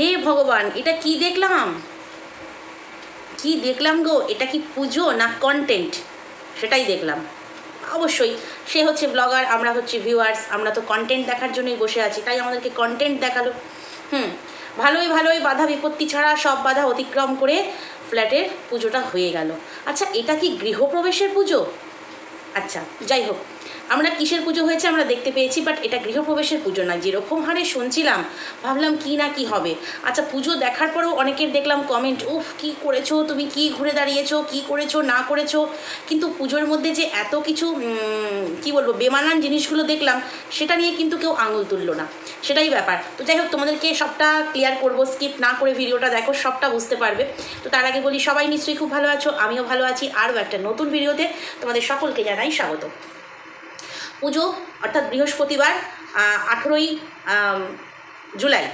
হে ভগবান, এটা কি দেখলাম? কি দেখলাম গো? এটা কি পুজো না কন্টেন্ট সেটাই দেখলাম। অবশ্যই, সে হচ্ছে ব্লগার আমরা হচ্ছে ভিউয়ার্স আমরা তো কন্টেন্ট দেখার জন্যই বসে আছি, তাই আমাদেরকে কন্টেন্ট দেখাল। হুম, ভালোই ভালোই বাধা বিপত্তি ছাড়া সব বাধা অতিক্রম করে ফ্ল্যাটের পুজোটা হয়ে গেল। আচ্ছা এটা কি গৃহপ্রবেশের পুজো? আচ্ছা যাই হোক। আমরা কিসের পুজো হয়েছে আমরা দেখতে পেয়েছি বাট এটা গৃহপ্রবেশের পুজো না। যেরকম হারে শুনছিলাম, ভাবলাম কি না কি হবে। আচ্ছা পুজো দেখার পরেও অনেকের দেখলাম কমেন্ট উফ, কি করেছ? তুমি কি ঘুরে দাঁড়িয়েছো? কি করেছ? না করেছ? কিন্তু পুজোর মধ্যে যে এত কিছু কি বলব, বেমানান জিনিসগুলো দেখলাম, সেটা নিয়ে কিন্তু কেউ আঙুল তুললো না। সেটাই ব্যাপার। তো যাই হোক, তোমাদেরকে সবটা ক্লিয়ার করব স্কিপ না করে ভিডিওটা দেখো, সবটা বুঝতে পারবে। তো তার আগে বলি, সবাই নিশ্চয়ই খুব ভালো আছো, আমিও ভালো আছি। আরও একটা নতুন ভিডিওতে তোমাদের সকলকে জানাই স্বাগত। পুজো অর্থাৎ বৃহস্পতিবার আঠেরোই জুলাই।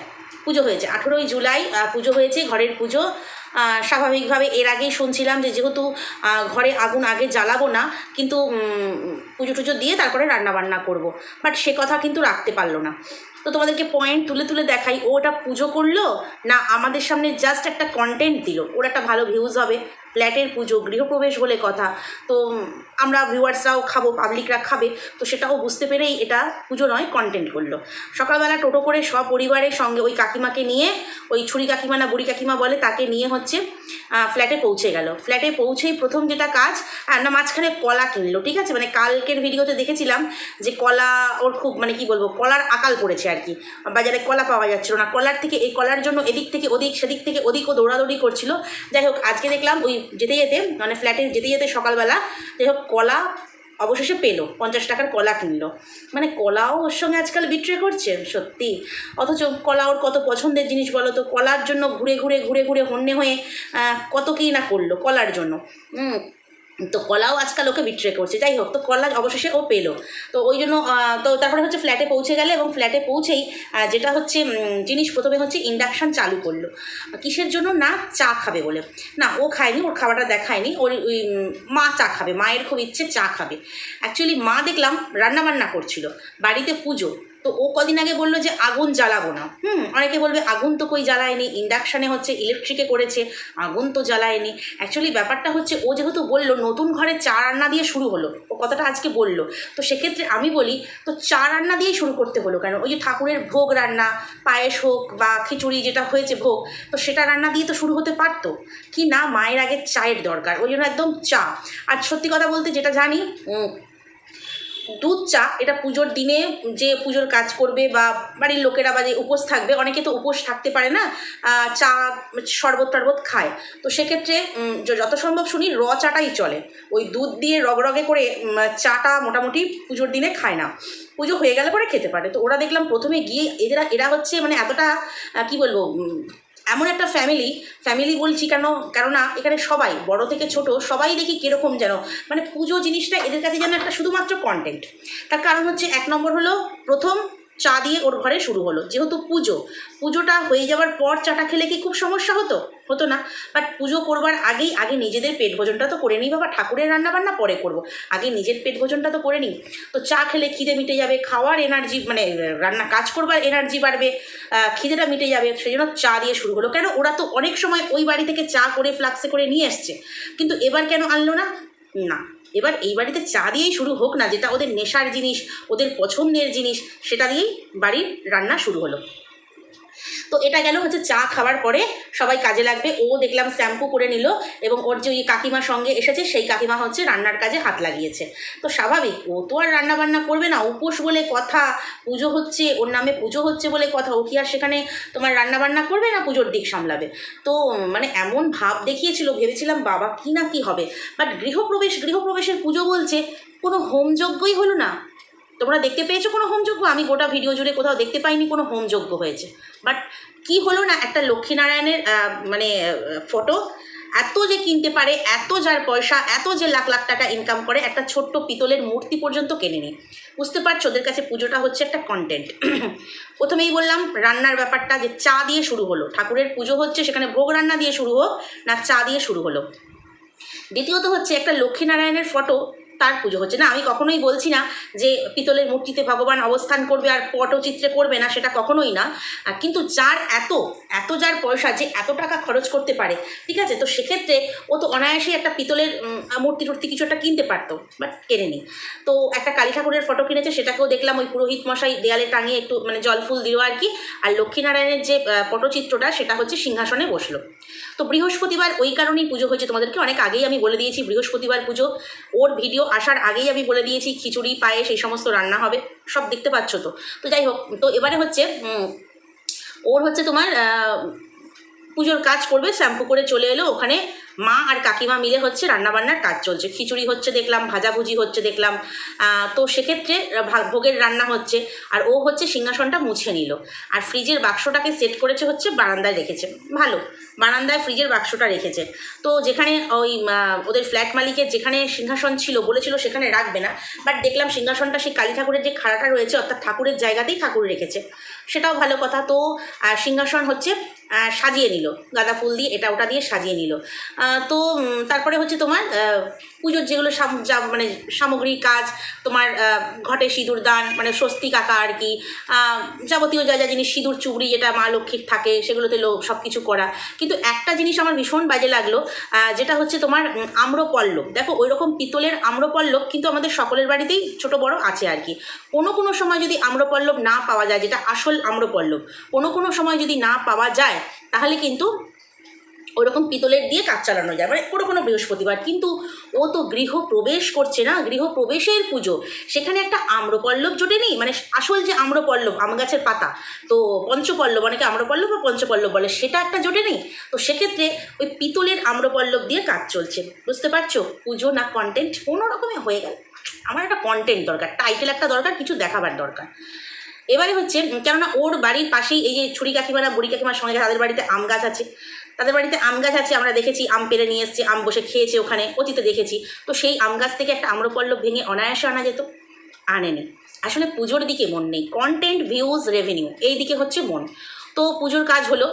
পুজো হয়েছে। আঠেরোই জুলাই পুজো হয়েছে ঘরের পুজো। স্বাভাবিকভাবে এর আগেই শুনছিলাম যে যেহেতু ঘরে আগুন আগে জ্বালাবো না, কিন্তু পুজো টুজো দিয়ে তারপরে রান্না বান্না করব। বাট সে কথা কিন্তু রাখতে পারল না। তো তোমাদেরকে পয়েন্ট তুলে তুলে দেখাই, ও ওটা পুজো করল না আমাদের সামনে জাস্ট একটা কন্টেন্ট দিল? ওর একটা ভালো ভিউজ হবে। ফ্ল্যাটের পুজো, গৃহপ্রবেশ বলে কথা। তো, আমরা ভিউয়ার্সরাও খাব পাবলিকরা খাবে। তো সেটাও বুঝতে পেরেই এটা পুজো নয় কন্টেন্ট করল। সকালবেলা টোটো করে সপরিবারের সঙ্গে ওই কাকিমাকে নিয়ে, ওই ছুরি কাকিমা না বুড়ি কাকিমা বলে তাকে নিয়ে হচ্ছে ফ্ল্যাটে পৌঁছে গেল। ফ্ল্যাটে পৌঁছেই প্রথম যেটা কাজ আর না, মাঝখানে কলা কিনলো, ঠিক আছে? মানে কালকের ভিডিওতে দেখেছিলাম যে কলা ওর খুব মানে কি বলব, কলার আকাল পড়েছে আর কি। বাজারে কলা পাওয়া যাচ্ছিল না। কলার থেকে, এই কলার জন্য এদিক থেকে, ওদিক, সেদিক থেকে, ওদিকও দৌড়াদৌড়ি করছিল। যাই হোক, আজকে দেখলাম ওই যেতে যেতে মানে ফ্ল্যাটে যেতে যেতে সকালবেলা, যাই হোক, কলা অবশেষে পেল, পঞ্চাশ টাকার কলা কিনলো মানে কলাও ওর সঙ্গে আজকাল বিট্রে করছে, সত্যি। অথচ কলা ওর কত পছন্দের জিনিস বলো তো? কলার জন্য ঘুরে ঘুরে ঘুরে ঘুরে হন্যে হয়ে কত কী না করল কলার জন্য। তো কলাও আজকাল ওকে বিট্রে করছে। যাই হোক তো কলা অবশেষে ও পেল। তো ওই জন্য তো তারপরে হচ্ছে ফ্ল্যাটে পৌঁছে গেলে এবং ফ্ল্যাটে পৌঁছেই যেটা হচ্ছে জিনিস প্রথমে হচ্ছে ইন্ডাকশান চালু করল। কিসের জন্য? না, চা খাবে বলে। না, ও খায়নি, ওর খাওয়াটা দেখায়নি। ওর ওই মা চা খাবে, মায়ের খুব ইচ্ছে চা খাবে। অ্যাকচুয়ালি মা দেখলাম রান্নাবান্না করছিল, বাড়িতে পুজো। তো ও কদিন আগে বলল যে আগুন জ্বালাবো না। হুম, অনেকে বলবে আগুন তো কই জ্বালায়নি ইন্ডাকশানে হচ্ছে ইলেকট্রিকে করেছে, আগুন তো জ্বালায়নি। অ্যাকচুয়ালি ব্যাপারটা হচ্ছে ও যেহেতু বলল নতুন ঘরে চা রান্না দিয়ে শুরু হলো, ও কথাটা আজকে বলল। তো সেক্ষেত্রে আমি বলি, তো চা রান্না দিয়েই শুরু করতে হলো কেন? ওই যে ঠাকুরের ভোগ রান্না, পায়েস হোক বা খিচুড়ি যেটা হয়েছে ভোগ, তো সেটা রান্না দিয়ে তো শুরু হতে পারতো। কি না মায়ের আগে চায়ের দরকার, ওই জন্য একদম চা। আর সত্যি কথা বলতে যেটা জানি দুধ চা, এটা পুজোর দিনে যে পুজোর কাজ করবে বা বাড়ির লোকেরা বা যে উপোস থাকবে, অনেকে তো উপোস থাকতে পারে না চা শরবত টরবত খায়। তো সেক্ষেত্রে যত সম্ভব শুনি র চাটাই চলে। ওই দুধ দিয়ে রগরগে করে চাটা মোটামুটি পুজোর দিনে খায় না। পুজো হয়ে গেলে পরে খেতে পারে। তো ওরা দেখলাম প্রথমে গিয়ে এরা এরা হচ্ছে মানে এতটা কি বলব এমন একটা ফ্যামিলি ফ্যামিলি বলছি কেন, কেননা এখানে সবাই, বড় থেকে ছোট, সবাই দেখি কীরকম যেন। মানে পুজো জিনিসটা এদের কাছে যেন একটা শুধুমাত্র কন্টেন্ট তার কারণ হচ্ছে এক নম্বর হলো প্রথম চা দিয়ে ওর ঘরে শুরু হলো। যেহেতু পুজো, পুজোটা হয়ে যাওয়ার পর চাটা খেলে কি খুব সমস্যা হতো? হতো না। বাট পুজো করবার আগেই, আগে নিজেদের পেট ভোজনটা তো করে নিই। বাবা, ঠাকুরের রান্না বান্না পরে করব। আগে নিজের পেট ভোজনটা তো করে নিই। তো চা খেলে খিদে মিটে যাবে, খাওয়ার এনার্জি মানে রান্না, কাজ করবার এনার্জি বাড়বে খিদেটা মিটে যাবে। সেই জন্য চা দিয়ে শুরু হলো। কেন? ওরা তো অনেক সময় ওই বাড়ি থেকে চা করে ফ্লাক্সে করে নিয়ে এসছে। কিন্তু এবার কেন আনলো না? না। এবার এই বাড়িতে চা দিয়েই শুরু হোক না, যেটা ওদের নেশার জিনিস, ওদের পছন্দের জিনিস, সেটা দিয়েই বাড়ির রান্না শুরু হলো। তো এটা গেল হচ্ছে চা খাওয়ার পরে সবাই কাজে লাগবে। ও দেখলাম শ্যাম্পু করে নিল এবং ওর যে ওই কাকিমার সঙ্গে এসেছে, সেই কাকিমা হচ্ছে রান্নার কাজে হাত লাগিয়েছে। তো স্বাভাবিক, ও তো আর রান্না বান্না করবে না, উপোস বলে কথা, পুজো হচ্ছে, ওর নামে পুজো হচ্ছে বলে কথা, ও কি আর সেখানে তোমার রান্না বান্না করবে না পুজোর দিক সামলাবে? তো মানে এমন ভাব দেখিয়েছিল, ভেবেছিলাম বাবা কি না কি হবে? বাট গৃহপ্রবেশ, গৃহপ্রবেশের পুজো বলছে, কোনো হোমযজ্ঞই হলো না। তোমরা দেখতে পেয়েছ কোনো হোমযজ্ঞ? আমি গোটা ভিডিও জুড়ে কোথাও দেখতে পাইনি কোনো হোমযজ্ঞ হয়েছে। বাট কি হলো না একটা লক্ষ্মীনারায়ণের মানে ফটো এত যে কিনতে পারে, এত যার পয়সা, এত যে লাখ লাখ টাকা ইনকাম করে, একটা ছোট্ট পিতলের মূর্তি পর্যন্ত কেনে নি বুঝতে পারছ? ওদের কাছে পুজোটা হচ্ছে একটা কন্টেন্ট প্রথমেই বললাম, রান্নার ব্যাপারটা যে চা দিয়ে শুরু হলো। ঠাকুরের পুজো হচ্ছে, সেখানে ভোগ রান্না দিয়ে শুরু হোক, না চা দিয়ে শুরু হলো। দ্বিতীয়ত হচ্ছে, একটা লক্ষ্মীনারায়ণের ফটো তার পুজো হচ্ছে। না, আমি কখনোই বলছি না যে পিতলের মূর্তিতে ভগবান অবস্থান করবে আর পটচিত্রে করবে না, সেটা কখনোই না। কিন্তু যার এত এত যার পয়সা যে এত টাকা খরচ করতে পারে, ঠিক আছে? তো সেক্ষেত্রে ও তো অনায়াসেই একটা পিতলের মূর্তি টুর্তি কিছু একটা কিনতে পারতো, বাট কেনেনি তো একটা কালী ঠাকুরের ফটো কিনেছে, সেটাকেও দেখলাম ওই পুরোহিত মশাই দেয়ালে টাঙিয়ে একটু মানে জল ফুল দিল আর কি। আর লক্ষ্মীনারায়ণের যে পটচিত্রটা, সেটা হচ্ছে সিংহাসনে বসল। তো বৃহস্পতিবার ওই কারণেই পুজো হয়েছে। তোমাদেরকে অনেক আগেই আমি বলে দিয়েছি, বৃহস্পতিবার পুজো। ওর ভিডিও আসার আগেই আমি বলে দিয়েছি, খিচুড়ি পায়ে সেই সমস্ত রান্না হবে, সব দেখতে পাচ্ছ তো। তো যাই হোক, তো এবারে হচ্ছে ওর হচ্ছে তোমার পুজোর কাজ করবে, শ্যাম্পু করে চলে এলো, ওখানে মা আর কাকিমা মিলে হচ্ছে রান্নাবান্নার কাজ চলছে। খিচুড়ি হচ্ছে দেখলাম, ভাজাভুজি হচ্ছে দেখলাম। তো সেক্ষেত্রে ভোগের রান্না হচ্ছে। আর ও হচ্ছে সিংহাসনটা মুছে নিল। আর ফ্রিজের বাক্সটাকে সেট করেছে হচ্ছে বারান্দায় রেখেছে। ভালো, বারান্দায় ফ্রিজের বাক্সটা রেখেছে। তো যেখানে ওই ওদের ফ্ল্যাট মালিকের যেখানে সিংহাসন ছিল বলেছিল সেখানে রাখবে না। বাট দেখলাম সিংহাসনটা সেই কালী ঠাকুরের যে খাড়াটা রয়েছে, অর্থাৎ ঠাকুরের জায়গাতেই ঠাকুর রেখেছে। সেটাও ভালো কথা। তো সিংহাসন হচ্ছে সাজিয়ে নিল। গাঁদা ফুল দিয়ে এটা ওটা দিয়ে সাজিয়ে নিল। তো তারপরে হচ্ছে তোমার পুজোর যেগুলো মানে সামগ্রিক কাজ, তোমার ঘটে সিঁদুর দান মানে স্বস্তিক আঁকা আর কি যাবতীয় যা যা জিনিস, সিঁদুর চুবড়ি যেটা মা লক্ষ্মীর থাকে, সেগুলোতে লো সব কিছু করা। কিন্তু একটা জিনিস আমার ভীষণ বাজে লাগল যেটা হচ্ছে তোমার আম্রপল্লব। দেখো ওই রকম পিতলের আম্রপল্লব কিন্তু আমাদের সকলের বাড়িতেই ছোট বড় আছে আর কি। কোনো কোনো সময় যদি আম্রপল্লব না পাওয়া যায়, যেটা আসল আম্রপল্লব, কোনো কোনো সময় যদি না পাওয়া যায় তাহলে কিন্তু ওরকম পিতলের দিয়ে কাজ চালানো যায়। মানে কোনো কোনো বৃহস্পতিবার। কিন্তু ও তো গৃহ প্রবেশ করছে না, গৃহ প্রবেশের পুজো। সেখানে একটা আম্রপল্লব জোটে নেই? মানে আসল যে আম্রপল্লব, আম গাছের পাতা, তো পঞ্চপল্লব অনেকে আম্রপল্লব বা পঞ্চপল্লব বলে? সেটা একটা জোটে নেই? তো সেক্ষেত্রে ওই পিতলের আম্রপল্লব দিয়ে কাজ চলছে। বুঝতে পারছ? পুজো না কন্টেন্ট কোনো রকমে হয়ে গেল। আমার একটা কন্টেন্ট দরকার টাইটেল একটা দরকার, কিছু দেখাবার দরকার। এবারে হচ্ছে কেননা ওর বাড়ির পাশেই এই যে ছুরি কাকিমারা, বুড়ি কাকিমার সঙ্গে তাদের বাড়িতে আম গাছ আছে, তাদের বাড়িতে আম গাছ আছে, আমরা দেখেছি, আম পেরে নিয়ে এসছে, আম বসে খেয়েছে ওখানে, অতীতে দেখেছি। তো সেই আম গাছ থেকে একটা আম্রপল্লব ভেঙে অনায়াসে আনা যেত আনেনি আসলে পুজোর দিকে মন নেই কন্টেন্ট ভিউজ রেভিনিউ এই দিকে হচ্ছে মন। তো পুজোর কাজ হলো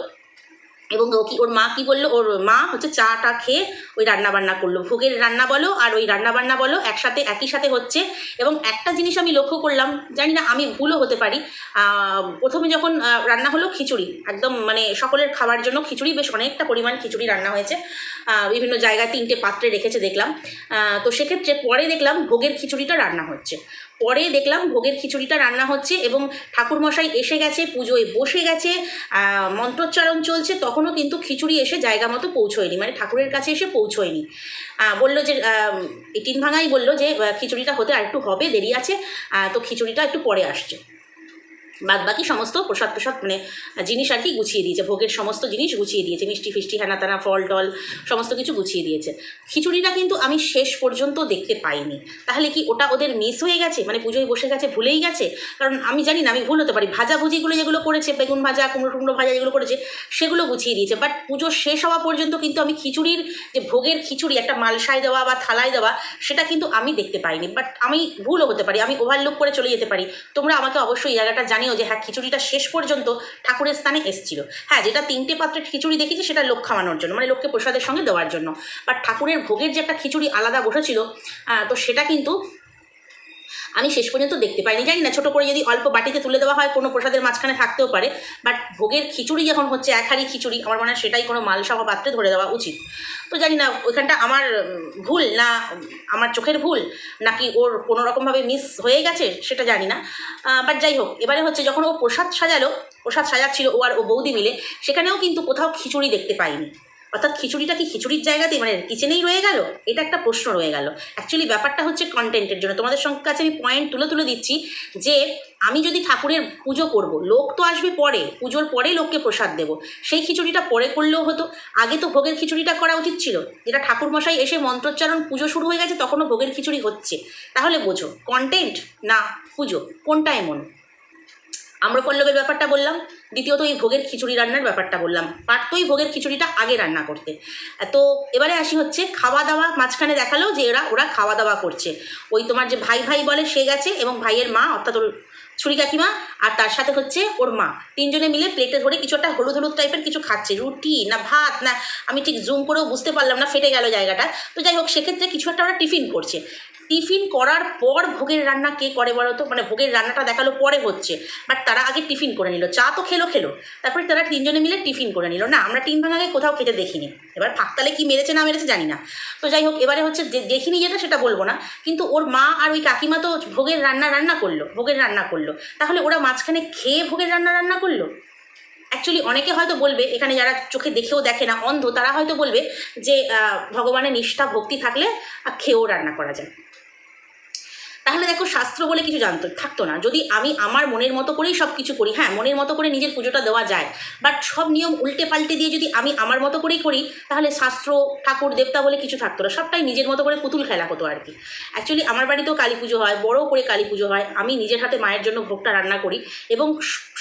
এবং ও কি, ওর মা কি বলল? ওর মা হচ্ছে চাটা খেয়ে ওই রান্না বান্না করল। ভোগের রান্না বলো আর ওই রান্না বান্না বলো একসাথে, একই সাথে হচ্ছে। এবং একটা জিনিস আমি লক্ষ্য করলাম, জানি না আমি ভুলও হতে পারি প্রথমে যখন রান্না হলো খিচুড়ি। একদম মানে সকলের খাবার জন্য খিচুড়ি, বেশ অনেকটা পরিমাণ খিচুড়ি রান্না হয়েছে। বিভিন্ন জায়গায় তিনটে পাত্রে রেখেছে দেখলাম। তো সেক্ষেত্রে পরে দেখলাম ভোগের খিচুড়িটা রান্না হচ্ছে। পরে দেখলাম ভোগের খিচুড়িটা রান্না হচ্ছে এবং ঠাকুরমশাই এসে গেছে, পুজোয় বসে গেছে মন্ত্রোচ্চারণ চলছে, তখনও কিন্তু খিচুড়ি এসে জায়গা মতো পৌঁছয়নি মানে ঠাকুরের কাছে এসে পৌঁছয়নি। বলল যে টিন ভাঙাই বলল যে খিচুড়িটা হতে আর একটু হবে, দেরি আছে তো খিচুড়িটা একটু পরে আসছে। বাদ বাকি সমস্ত প্রসাদ প্রসাদ মানে জিনিস আর কি গুছিয়ে দিয়েছে, ভোগের সমস্ত জিনিস গুছিয়ে দিয়েছে, মিষ্টি ফিষ্টি, হ্যানা তানা ফল টল সমস্ত কিছু গুছিয়ে দিয়েছে। খিচুড়িটা কিন্তু আমি শেষ পর্যন্ত দেখতে পাইনি। তাহলে কি ওটা ওদের মিস হয়ে গেছে? মানে পুজোয় বসে গেছে ভুলেই গেছে? কারণ আমি জানি না, আমি ভুল হতে পারি। ভাজাভুজিগুলো যেগুলো করেছে, বেগুন ভাজা, কুমড়ো টুমড়ো ভাজা যেগুলো করেছে, সেগুলো গুছিয়ে দিয়েছে। বাট পুজো শেষ হওয়া পর্যন্ত কিন্তু আমি খিচুড়ির যে ভোগের খিচুড়ি, একটা মালসায় দেওয়া বা থালায় দেওয়া, সেটা কিন্তু আমি দেখতে পাইনি। বাট আমি ভুলও হতে পারি, আমি ওভারলুক করে চলে যেতে পারি। তোমরা আমাকে অবশ্যই জায়গাটা জায়গাটা জানিও যে হ্যাঁ খিচুড়িটা শেষ পর্যন্ত ঠাকুরের স্থানে এসেছিল। হ্যাঁ যেটা তিনটে পাত্রে খিচুড়ি দেখেছি সেটা লোক খাওয়ানোর জন্য মানে লোককে প্রসাদের সঙ্গে দেওয়ার জন্য। বাট ঠাকুরের ভোগের যে একটা খিচুড়ি আলাদা বসেছিল তো সেটা কিন্তু আমি শেষ পর্যন্ত দেখতে পাইনি। জানি না, ছোটো করে যদি অল্প বাটিতে তুলে দেওয়া হয়, কোনো প্রসাদের মাঝখানে থাকতেও পারে। বাট ভোগের খিচুড়ি যখন হচ্ছে, এক হাঁড়ি খিচুড়ি, আমার মনে হয় সেটাই কোনো মালসহ পাত্রে ধরে দেওয়া উচিত। তো জানি না, ওইখানটা আমার ভুল না আমার চোখের ভুল, নাকি ওর কোনো রকমভাবে মিস হয়ে গেছে, সেটা জানি না। বাট যাই হোক, এবারে হচ্ছে যখন ও প্রসাদ সাজালো, প্রসাদ সাজাচ্ছিল ও আর ও বৌদি মিলে, সেখানেও কিন্তু কোথাও খিচুড়ি দেখতে পাইনি। অর্থাৎ খিচুড়িটা কি খিচুড়ির জায়গাতেই? মানে কিচেনেই রয়ে গেল? এটা একটা প্রশ্ন রয়ে গেল। অ্যাকচুয়ালি ব্যাপারটা হচ্ছে কন্টেন্টের জন্য। তোমাদের সঙ্গে কাছে আমি পয়েন্ট তুলে তুলে দিচ্ছি যে, আমি যদি ঠাকুরের পুজো করব, লোক তো আসবে পরে। পুজোর পরে লোককে প্রসাদ দেব। সেই খিচুড়িটা পরে করলেও হতো। আগে তো ভোগের খিচুড়িটা করা উচিত ছিল। যেটা ঠাকুরমশাই এসে মন্ত্রোচ্চারণ পুজো শুরু হয়ে গেছে, তখনও ভোগের খিচুড়ি হচ্ছে। তাহলে বোঝো কন্টেন্ট না পুজো, কোনটা এমন? আম্রপল্লবের ব্যাপারটা বললাম? দ্বিতীয়ত এই ভোগের খিচুড়ি রান্নার ব্যাপারটা বললাম। পারতোই ভোগের খিচুড়িটা আগে রান্না করতে। তো এবারে আসি হচ্ছে খাওয়া দাওয়া মাঝখানে দেখাল যে এরা, ওরা খাওয়া দাওয়া করছে। ওই তোমার যে ভাই ভাই বলে সে গেছে এবং ভাইয়ের মা, অর্থাৎ ওর ছুরি কাকিমা আর তার সাথে হচ্ছে ওর মা। তিনজনে মিলে প্লেটে ধরে কিছু একটা হলুদ হলুদ টাইপের কিছু খাচ্ছে। রুটি না ভাত না, আমি ঠিক জুম করেও বুঝতে পারলাম না, ফেটে গেল জায়গাটা। তো যাই হোক, সেক্ষেত্রে কিছু একটা ওরা টিফিন করছে। টিফিন করার পর ভোগের রান্না কে করে বলো তো? মানে ভোগের রান্নাটা দেখাল পরে হচ্ছে। বাট তারা আগে টিফিন করে নিল। চা তো খেলো খেলো। তারপরে তারা তিনজনে মিলে টিফিন করে নিল। না, আমরা টিন ভাঙাকে কোথাও খেতে দেখিনি। এবার ফাঁকতালে কি মেরেছে না মেরেছে জানি না। তো যাই হোক, এবারে হচ্ছে যে দেখিনি যেটা সেটা বলব না। কিন্তু ওর মা আর ওই কাকিমা তো ভোগের রান্না রান্না করল, ভোগের রান্না করল। তাহলে ওরা মাঝখানে খেয়ে ভোগের রান্না রান্না করল? অ্যাকচুয়ালি অনেকে হয়তো বলবে, এখানে যারা চোখে দেখেও দেখে না, অন্ধ, তারা হয়তো বলবে যে ভগবানের নিষ্ঠা, ভক্তি থাকলে খেয়েও রান্না করা যায়। তাহলে দেখো শাস্ত্র বলে কিছু জানতো, থাকতো না। যদি আমি আমার মনের মতো করেই সব কিছু করি হ্যাঁ মনের মতো করে নিজের পুজোটা দেওয়া যায় বাট সব নিয়ম উল্টে পাল্টে দিয়ে যদি আমি আমার মতো করেই করি, তাহলে শাস্ত্র, ঠাকুর, দেবতা বলে কিছু থাকতো না। সবটাই নিজের মতো করে পুতুল খেলা হতো আর কি। অ্যাকচুয়ালি আমার বাড়িতেও কালী পুজো হয় বড় করে কালী পুজো হয়। আমি নিজের হাতে মায়ের জন্য ভোগটা রান্না করি এবং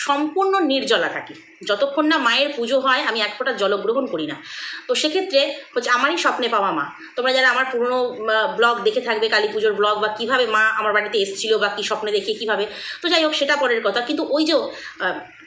সম্পূর্ণ নির্জলা থাকি। যতক্ষণ না মায়ের পুজো হয়, আমি এক ফোঁটা জলগ্রহণ করি না। তো সেক্ষেত্রে হচ্ছে আমারই স্বপ্নে পাওয়া মা। তোমরা যারা আমার পুরনো ব্লগ দেখে থাকবে, কালী পুজোর ব্লগ বা কীভাবে মা আমার বাড়িতে এসেছিল বা কী স্বপ্নে দেখে কীভাবে। তো যাই হোক, সেটা পরের কথা। কিন্তু ওই যে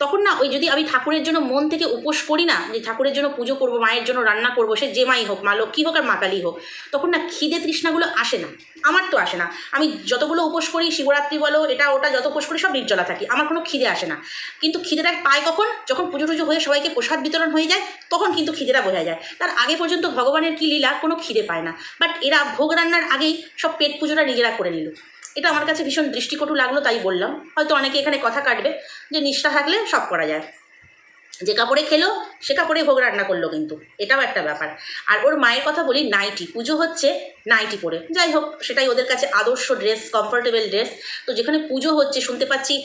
তখন না, ওই যদি আমি ঠাকুরের জন্য মন থেকে উপোস করি না, যে ঠাকুরের জন্য পুজো করব, মায়ের জন্য রান্না করব, সে যে মাই হোক, মা লক্ষ্মী হোক আর মা কালী হোক, তখন না খিদে তৃষ্ণাগুলো আসে না। আমার তো আসে না। আমি যতগুলো উপোস করি, শিবরাত্রি বলো, এটা ওটা যত উপোস করি, সব নির্জলা থাকি। আমার কোনো খিদে আসে না। কিন্তু খিদেটা পায় কখন? যখন পুজো টুজো হয়ে সবাইকে প্রসাদ বিতরণ হয়ে যায়, তখন কিন্তু খিদেটা বোঝা যায়। তার আগে পর্যন্ত ভগবানের কি লীলা, কোনো খিদে পায় না। বাট এরা ভোগ রান্নার আগেই সব পেট পুজোটা নিজেরা করে নিল। এটা আমার কাছে ভীষণ দৃষ্টিকটু লাগল, তাই বললাম। হয়তো অনেকে এখানে কথা কাটবে যে নিষ্ঠা থাকলে সব করা যায়। যে কাপড়ে খেলো, সে কাপড়ে ভোগ রান্না করল কিন্তু। এটাও একটা ব্যাপার। আর ওর মায়ের কথা বলি, নাইটি। পুজো হচ্ছে নাইটি পরে। যাই হোক, সেটাই ওদের কাছে আদর্শ ড্রেস কমফোর্টেবল ড্রেস। তো যেখানে পুজো হচ্ছে, শুনতে পাচ্ছি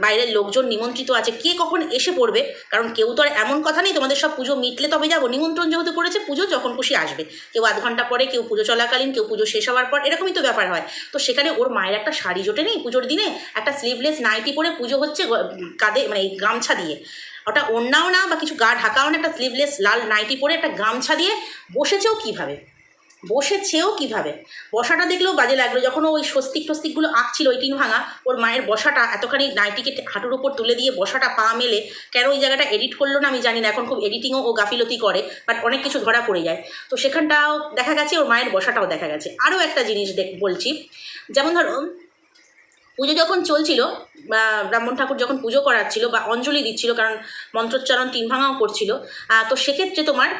বাইরের লোকজন নিমন্ত্রিত আছে। কে কখন এসে পড়বে? কারণ কেউ তো আর এমন কথা নেই, তোমাদের সব পুজো মিটলে তবে যাব। নিমন্ত্রণ যেহেতু করেছে, পুজো যখন খুশি আসবে। কেউ আধ ঘণ্টা পরে, কেউ পুজো চলাকালীন, কেউ পুজো শেষ হওয়ার পর, এরকমই তো ব্যাপার হয়। তো সেখানে ওর মায়ের একটা শাড়ি জোটে নেই পুজোর দিনে? একটা স্লিভলেস নাইটি পরে পুজো হচ্ছে কাঁধে মানে গামছা দিয়ে। ওটা ওড়নাও না বা কিছু গা ঢাকাও না, একটা স্লিভলেস লাল নাইটি পরে একটা গামছা দিয়ে বসেছেও কীভাবে? বসেছেও কীভাবে? বসাটা দেখলেও বাজে লাগল। যখন ওই স্বস্তিক টস্তিকগুলো আঁকছিল ওই টিন ভাঙা, ওর মায়ের বসাটা এতখানি নাইটিকে হাঁটুর উপর তুলে দিয়ে বসাটা পা মেলে, কেন ওই জায়গাটা এডিট করল না আমি জানি না, এখন খুব এডিটিংও ও গাফিলতি করে বাট অনেক কিছু ধরা পড়ে যায়। তো সেখানটাও দেখা গেছে, ওর মায়ের বসাটাও দেখা গেছে। আরও একটা জিনিস দেখ বলছি, যেমন ধরো পুজো যখন চলছিল, বা ব্রাহ্মণ ঠাকুর যখন পুজো করাচ্ছিল বা অঞ্জলি দিচ্ছিল, কারণ মন্ত্রোচ্চারণ তিন ভাঙাও করছিল তো সেক্ষেত্রে তোমার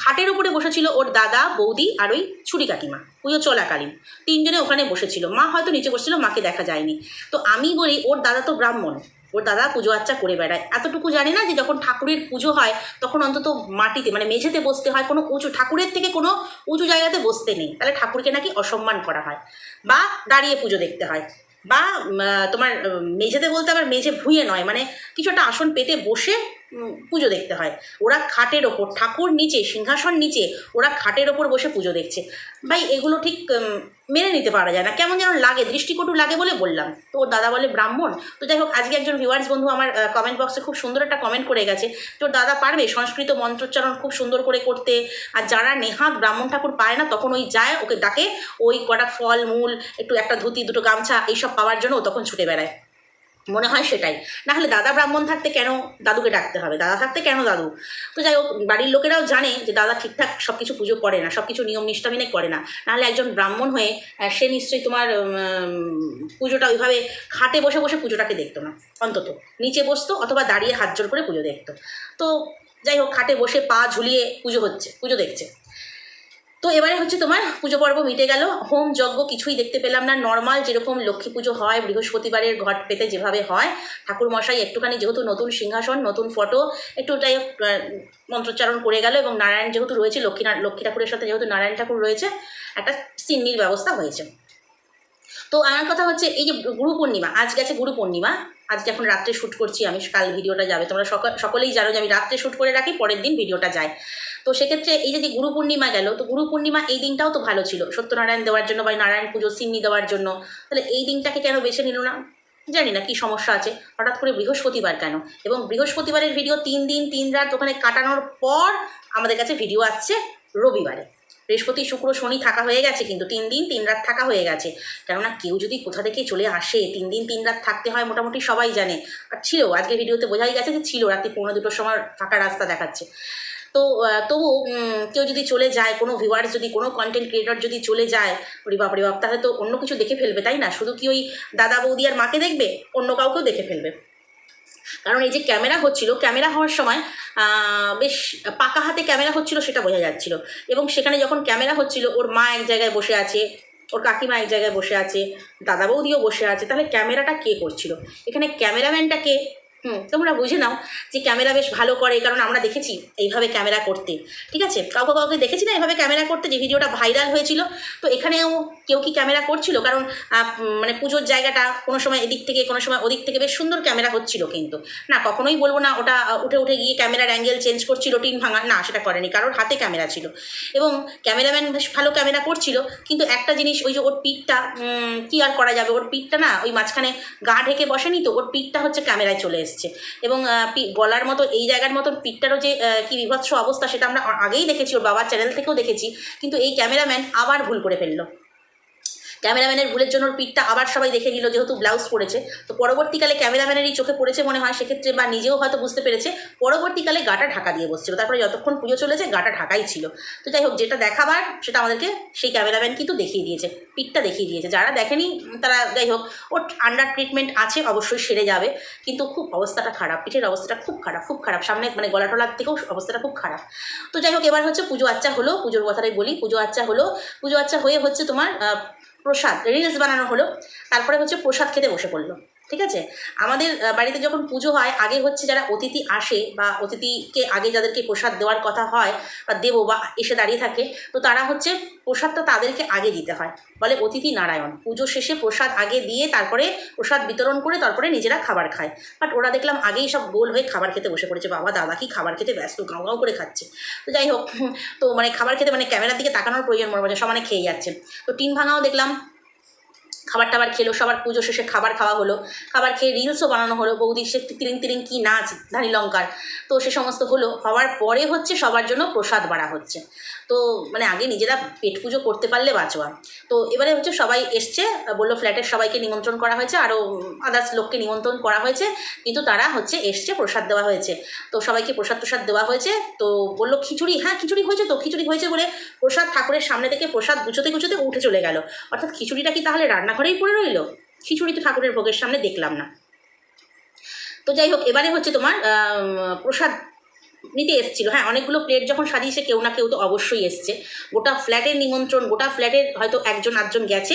খাটের উপরে বসেছিল ওর দাদা, বৌদি আর ওই ছুরি কাকিমা, পুজো চলাকালীন। তিনজনে ওখানে বসেছিল। মা হয়তো নিচে বসেছিল, মাকে দেখা যায়নি। তো আমি বলি, ওর দাদা তো ব্রাহ্মণ। ওর দাদা পুজো আচ্চা করে বেড়ায়। এতটুকু জানে না যে যখন ঠাকুরের পুজো হয়, তখন অন্তত মাটিতে মানে মেঝেতে বসতে হয়, কোনো উঁচু, ঠাকুরের থেকে কোনো উঁচু জায়গাতে বসতে নেই। তাহলে ঠাকুরকে নাকি অসম্মান করা হয়। বা দাঁড়িয়ে পুজো দেখতে হয়। বা তোমার মেঝেতে বলতে আবার মেঝে ভুঁয়ে নয় মানে কিছু একটা আসন পেতে বসে পুজো দেখতে হয়। ওরা খাটের ওপর, ঠাকুর নিচে, সিংহাসন নিচে, ওরা খাটের ওপর বসে পুজো দেখছে। ভাই, এগুলো ঠিক মেনে নিতে পারা যায় না। কেমন যেন লাগে, দৃষ্টিকটু লাগে বলে বললাম। তো ওর দাদা বলে, ব্রাহ্মণ, তো যাই হোক, আজকে একজন ভিউয়ার্স বন্ধু আমার কমেন্ট বক্সে খুব সুন্দর একটা কমেন্ট করে গেছে। তোর দাদা পারবে সংস্কৃত মন্ত্রোচ্চারণ খুব সুন্দর করে করতে। আর যারা নেহাত ব্রাহ্মণ ঠাকুর পায় না, তখন ওই যায়, ওকে ডাকে, ওই কটা ফল, মূল, একটু একটা ধুতি, দুটো গামছা, এইসব পাওয়ার জন্য ও তখন ছুটে বেড়ায়। মনে হয় সেটাই। না হলে দাদা ব্রাহ্মণ থাকতে কেন দাদুকে ডাকতে হবে? দাদা থাকতে কেন দাদু? তো যাই হোক, বাড়ির লোকেরাও জানে যে দাদা ঠিকঠাক সব কিছু পুজো করে না সব কিছু নিয়ম নিষ্ঠা মেনে করে না। নাহলে একজন ব্রাহ্মণ হয়ে সে নিশ্চয়ই তোমার পুজোটা ওইভাবে খাটে বসে বসে পুজোটাকে দেখতো না, অন্তত। নিচে বসতো অথবা দাঁড়িয়ে হাত জোর করে পুজো দেখতো। তো যাই হোক, খাটে বসে পা ঝুলিয়ে পুজো হচ্ছে, পুজো দেখছে। তো এবারে হচ্ছে তোমার পুজো পর্ব মিটে গেল। হোম যজ্ঞ কিছুই দেখতে পেলাম না। নর্মাল যেরকম লক্ষ্মী পুজো হয়, বৃহস্পতিবারের ঘট পেতে যেভাবে হয় ঠাকুর মশাই একটুখানি যেহেতু নতুন সিংহাসন, নতুন ফটো একটু যাই মন্ত্রোচ্চারণ করে গেল এবং নারায়ণ যেহেতু রয়েছে লক্ষ্মী লক্ষ্মী ঠাকুরের সাথে যেহেতু নারায়ণ ঠাকুর রয়েছে, একটা সিন্নির ব্যবস্থা হয়েছে। তো আমার কথা হচ্ছে এই যে গুরু পূর্ণিমা, আজ গেছে গুরু পূর্ণিমা। আজকে এখন রাত্রে শ্যুট করছি আমি, কাল ভিডিওটা যাবে। তোমরা সকাল, সকলেই জানো যে আমি রাত্রে শ্যুট করে রাখি, পরের দিন ভিডিওটা যায়। তো সেক্ষেত্রে এই যে যে গুরু পূর্ণিমা গেল, তো গুরু পূর্ণিমা এই দিনটাও তো ভালো ছিল। সত্যনারায়ণ দেওয়ার জন্য বা নারায়ণ পুজো, সিন্নি দেওয়ার জন্য। তাহলে এই দিনটাকে কেন বেছে নিল না? জানি না কি সমস্যা আছে। হঠাৎ করে বৃহস্পতিবার কেন? এবং বৃহস্পতিবারের ভিডিও তিন দিন, তিন রাত ওখানে কাটানোর পর আমাদের কাছে ভিডিও আসছে রবিবারে। বৃহস্পতি, শুক্র, শনি থাকা হয়ে গেছে কিন্তু তিন দিন, তিন রাত থাকা হয়ে গেছে। কেননা কেউ যদি কোথা থেকে চলে আসে, তিন দিন, তিন রাত থাকতে হয় মোটামুটি সবাই জানে। আর ছিল, আজকে ভিডিওতে বোঝাই গেছে যে ছিল, রাত্রি পৌনে দুটোর সময় ফাঁকা রাস্তা দেখাচ্ছে। তো তবু কেউ যদি চলে যায়, কোনো ভিউয়ার্স যদি, কোনো কন্টেন্ট ক্রিয়েটর যদি চলে যায়, ওরে বাপ রে বাপ, তাহলে তো অন্য কিছু দেখে ফেলবে, তাই না? শুধু কি ওই দাদা বৌদি আর মাকে দেখবে? অন্য কাউকেও দেখে ফেলবে। কারণ এই যে ক্যামেরা হচ্ছিল ক্যামেরা হওয়ার সময় বেশ পাকা হাতে ক্যামেরা হচ্ছিল সেটা বোঝা যাচ্ছিল। এবং সেখানে যখন ক্যামেরা হচ্ছিল, ওর মা এক জায়গায় বসে আছে, ওর কাকিমা এক জায়গায় বসে আছে, দাদা বৌদিও বসে আছে, তাহলে ক্যামেরাটা কে করছিল? এখানে ক্যামেরাম্যানটা কে? হুম, তোমরা বুঝে নাও যে ক্যামেরা বেশ ভালো করে, কারণ আমরা দেখেছি এইভাবে ক্যামেরা করতে। ঠিক আছে? কাউকে কাউকে দেখেছি না এইভাবে ক্যামেরা করতে যে ভিডিওটা ভাইরাল হয়েছিল? তো এখানেও কেউ কি ক্যামেরা করছিল? কারণ মানে পুজোর জায়গাটা কোনো সময় এদিক থেকে, কোনো সময় ওদিক থেকে বেশ সুন্দর ক্যামেরা হচ্ছিল কিন্তু। না, কখনোই বলব না ওটা উঠে উঠে গিয়ে ক্যামেরার অ্যাঙ্গেল চেঞ্জ করছিল, টিন ভাঙা, না, সেটা করেনি। কারোর হাতে ক্যামেরা ছিল। এবং ক্যামেরাম্যান বেশ ভালো ক্যামেরা করছিল, কিন্তু একটা জিনিস, ওই যে ওর পিঠটা কি আর করা যাবে? ওর পিঠটা না, ওই মাঝখানে গা ঢেকে বসেনি তো, ওর পিঠটা হচ্ছে ক্যামেরায় চলে এসছে। এবং আহ, পি- গলার মতো এই জায়গার মতন পিঠটারও যে কি বিভৎস অবস্থা সেটা আমরা আগেই দেখেছি ওর বাবার চ্যানেল থেকেও দেখেছি। কিন্তু এই ক্যামেরাম্যান আবার ভুল করে ফেলল। ক্যামেরাম্যানের ভুলের জন্য পিঠটা আবার সবাই দেখে নিল, যেহেতু ব্লাউজ পরেছে। তো পরবর্তীকালে ক্যামেরাম্যানেরই চোখে পড়েছে মনে হয়, সেক্ষেত্রে বা নিজেও হয়তো বুঝতে পেরেছে, পরবর্তীকালে গাটা ঢাকা দিয়ে বসছিল। তারপরে যতক্ষণ পুজো চলেছে, গাটা ঢাকাই ছিল। তো যাই হোক, যেটা দেখাবার, সেটা আমাদেরকে সেই ক্যামেরাম্যান কিন্তু দেখিয়ে দিয়েছে, পিঠটা দেখিয়ে দিয়েছে। যারা দেখেনি, তারা যাই হোক, ওর আন্ডার ট্রিটমেন্ট আছে, অবশ্যই সেরে যাবে। কিন্তু খুব অবস্থাটা খারাপ, পিঠের অবস্থাটা খুব খারাপ খুব খারাপ। সামনে মানে গলা টলার থেকেও অবস্থাটা খুব খারাপ। তো যাই হোক, এবার হচ্ছে পুজো আচ্চা হলো, পুজোর কথাটাই বলি, পুজো আচ্চা হলো, পুজো আচ্চা হয়ে হচ্ছে তোমার প্রসাদ রিলস বানানো হলো। তারপরে হচ্ছে প্রসাদ খেতে বসে পড়ল। ঠিক আছে? আমাদের বাড়িতে যখন পুজো হয়, আগে হচ্ছে যারা অতিথি আসে বা অতিথিকে আগে যাদেরকে প্রসাদ দেওয়ার কথা হয় বা দেবো বা এসে দাঁড়িয়ে থাকে, তো তারা হচ্ছে প্রসাদটা তাদেরকে আগে দিতে হয়। বলে অতিথি নারায়ণ। পুজো শেষে প্রসাদ আগে দিয়ে তারপরে প্রসাদ বিতরণ করে তারপরে নিজেরা খাবার খায়। বাট ওরা দেখলাম আগেই সব গোল হয়ে খাবার খেতে বসে পড়েছে। বাবা, দাদা কি খাবার খেতে ব্যস্ত? গাঁও গাঁও করে খাচ্ছে। তো যাই হোক তো মানে খাবার খেতে মানে ক্যামেরার দিকে তাকানোর প্রয়োজন মনে হচ্ছে সমানে খেয়ে যাচ্ছে। তো টিন ভাঙাও দেখলাম। খাবার টাবার খেলো, সবার পুজো শেষে খাবার খাওয়া হলো। খাবার খেয়ে রিলসও বানানো হলো, বৌদি সে তিরিং তিরিং কী নাচ, ধানি লঙ্কার। তো সে সমস্ত হলো, হওয়ার পরে হচ্ছে সবার জন্য প্রসাদ বাড়া হচ্ছে। তো মানে আগে নিজেরা পেট পুজো করতে পারলে বাঁচোয়া তো এবারে হচ্ছে সবাই এসছে, বলল ফ্ল্যাটের সবাইকে নিমন্ত্রণ করা হয়েছে, আরও আদার্স লোককে নিমন্ত্রণ করা হয়েছে, কিন্তু তারা হচ্ছে এসছে, প্রসাদ দেওয়া হয়েছে। তো সবাইকে প্রসাদ প্রসাদ দেওয়া হয়েছে, তো বলল, খিচুড়ি হ্যাঁ খিচুড়ি হয়েছে তো, খিচুড়ি হয়েছে বলে প্রসাদ ঠাকুরের সামনে থেকে প্রসাদ গুছোতে গুছোতে উঠে চলে গেল। অর্থাৎ খিচুড়িটা কি তাহলে রান্নাঘরেই পড়ে রইল? খিচুড়ি তো ঠাকুরের ভোগের সামনে দেখলাম না। তো যাই হোক, এবারে হচ্ছে তোমার প্রসাদ নিতে এসেছিল। হ্যাঁ অনেকগুলো প্লেট যখন সাজিয়েছে, কেউ না কেউ তো অবশ্যই এসছে। গোটা ফ্ল্যাটের নিমন্ত্রণ, গোটা ফ্ল্যাটের হয়তো একজন আটজন গেছে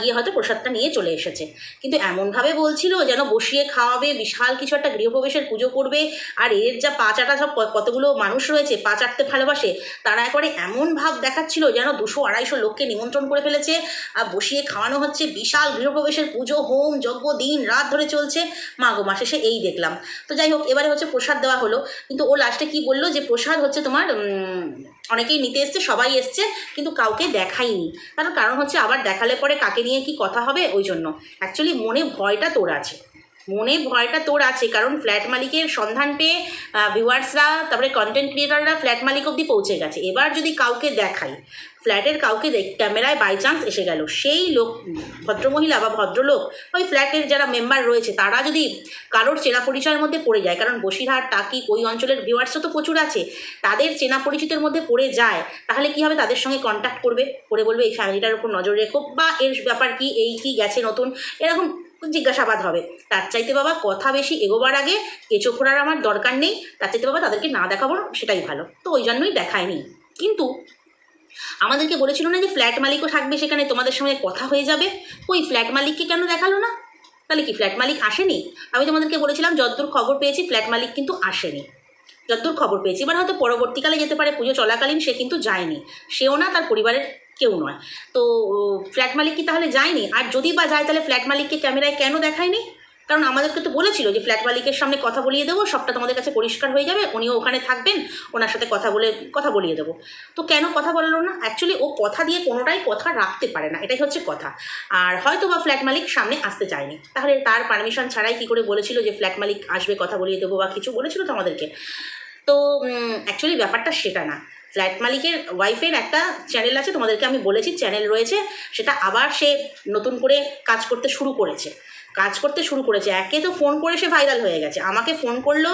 গিয়ে হয়তো প্রসাদটা নিয়ে চলে এসেছে। কিন্তু এমনভাবে বলছিল যেন বসিয়ে খাওয়াবে, বিশাল কিছু একটা গৃহপ্রবেশের পুজো করবে, আর এর যা পা চাটা সব কতগুলো মানুষ রয়েছে, পা চাটতে ভালোবাসে, তারা একবারে এমন ভাব দেখাচ্ছিল যেন দুশো আড়াইশো লোককে নিমন্ত্রণ করে ফেলেছে। আর বসিয়ে খাওয়ানো হচ্ছে বিশাল গৃহপ্রবেশের পুজো, হোম, যজ্ঞ, দিন, রাত ধরে চলছে। মা মাসে সে এই দেখলাম। তো যাই হোক, এবারে হচ্ছে প্রসাদ দেওয়া হলো। কিন্তু ও লাস্টে কি বলল? যে প্রসাদ হচ্ছে তোমার অনেকেই নিতে এসছে, সবাই এসছে, কিন্তু কাউকে দেখাইনি তার কারণ হচ্ছে আবার দেখালে পরে কাকে নিয়ে কি কথা হবে? ওই জন্য। অ্যাকচুয়ালি মনে ভয়টা তোর আছে। মনে ভয়টা তোর আছে, কারণ ফ্ল্যাট মালিকের সন্ধান পেয়ে ভিউয়ার্সরা তারপরে কন্টেন্ট ক্রিয়েটাররা ফ্ল্যাট মালিক অবধি পৌঁছে গেছে। এবার যদি কাউকে দেখাই ফ্ল্যাটের কাউকে দেখ, ক্যামেরায় বাই চান্স এসে গেল, সেই লোক, ভদ্রমহিলা বা ভদ্রলোক, ওই ফ্ল্যাটের যারা মেম্বার রয়েছে, তারা যদি কারোর চেনা পরিচয়ের মধ্যে পড়ে যায়, কারণ বসিরহাট, টাকি, ওই অঞ্চলের ভিউয়ার্সও তো প্রচুর আছে, তাদের চেনা পরিচিতের মধ্যে পড়ে যায়, তাহলে কি হবে? তাদের সঙ্গে কন্ট্যাক্ট করবে, করে বলবে, এই ফ্যামিলিটার উপর নজর রেখো, বা, এর ব্যাপার কি, এই কি গেছে নতুন? এরকম জিজ্ঞাসাবাদ হবে। তার চাইতে বাবা কথা বেশি এগোবার আগে কেঁচো ফোড়ার আমার দরকার নেই, তার চাইতে বাবা তাদেরকে না দেখাবো সেটাই ভালো। তো ওই জন্যই দেখায়নি কিন্তু আমাদেরকে বলেছিল না যে ফ্ল্যাট মালিকও থাকবে সেখানে, তোমাদের সঙ্গে কথা হয়ে যাবে। ওই ফ্ল্যাট মালিককে কেন দেখাল না? তাহলে কি ফ্ল্যাট মালিক আসেনি? আমি তোমাদেরকে বলেছিলাম যতদূর খবর পেয়েছি ফ্ল্যাট মালিক কিন্তু আসেনি। যতদূর খবর পেয়েছি। এবার হয়তো পরবর্তীকালে যেতে পারে, পুজো চলাকালীন সে কিন্তু যায়নি। সেও না তার পরিবারের কেউ নয়। তো ফ্ল্যাট মালিক কি তাহলে যায়নি? আর যদি বা যায়, তাহলে ফ্ল্যাট মালিককে ক্যামেরায় কেন দেখায়নি? কারণ আমাদেরকে তো বলেছিল যে ফ্ল্যাট মালিকের সামনে কথা বলিয়ে দেবো, সবটা তোমাদের কাছে পরিষ্কার হয়ে যাবে, উনিও ওখানে থাকবেন, ওনার সাথে কথা বলে, কথা বলিয়ে দেবো। তো কেন কথা বলল না? অ্যাকচুয়ালি ও কথা দিয়ে কোনোটাই কথা রাখতে পারে না, এটাই হচ্ছে কথা। আর হয়তো বা ফ্ল্যাট মালিক সামনে আসতে চায়নি। তাহলে তার পারমিশন ছাড়াই কি করে বলেছিল যে ফ্ল্যাট মালিক আসবে, কথা বলিয়ে দেবো বা কিছু বলেছিল তো আমাদেরকে তো অ্যাকচুয়ালি ব্যাপারটা সেটা না। ফ্ল্যাট মালিকের ওয়াইফের একটা চ্যানেল আছে, তোমাদেরকে আমি বলেছি চ্যানেল রয়েছে, সেটা আবার সে নতুন করে কাজ করতে শুরু করেছে। কাজ করতে শুরু করেছে। একে তো ফোন করে সে ভাইরাল হয়ে গেছে। আমাকে ফোন করল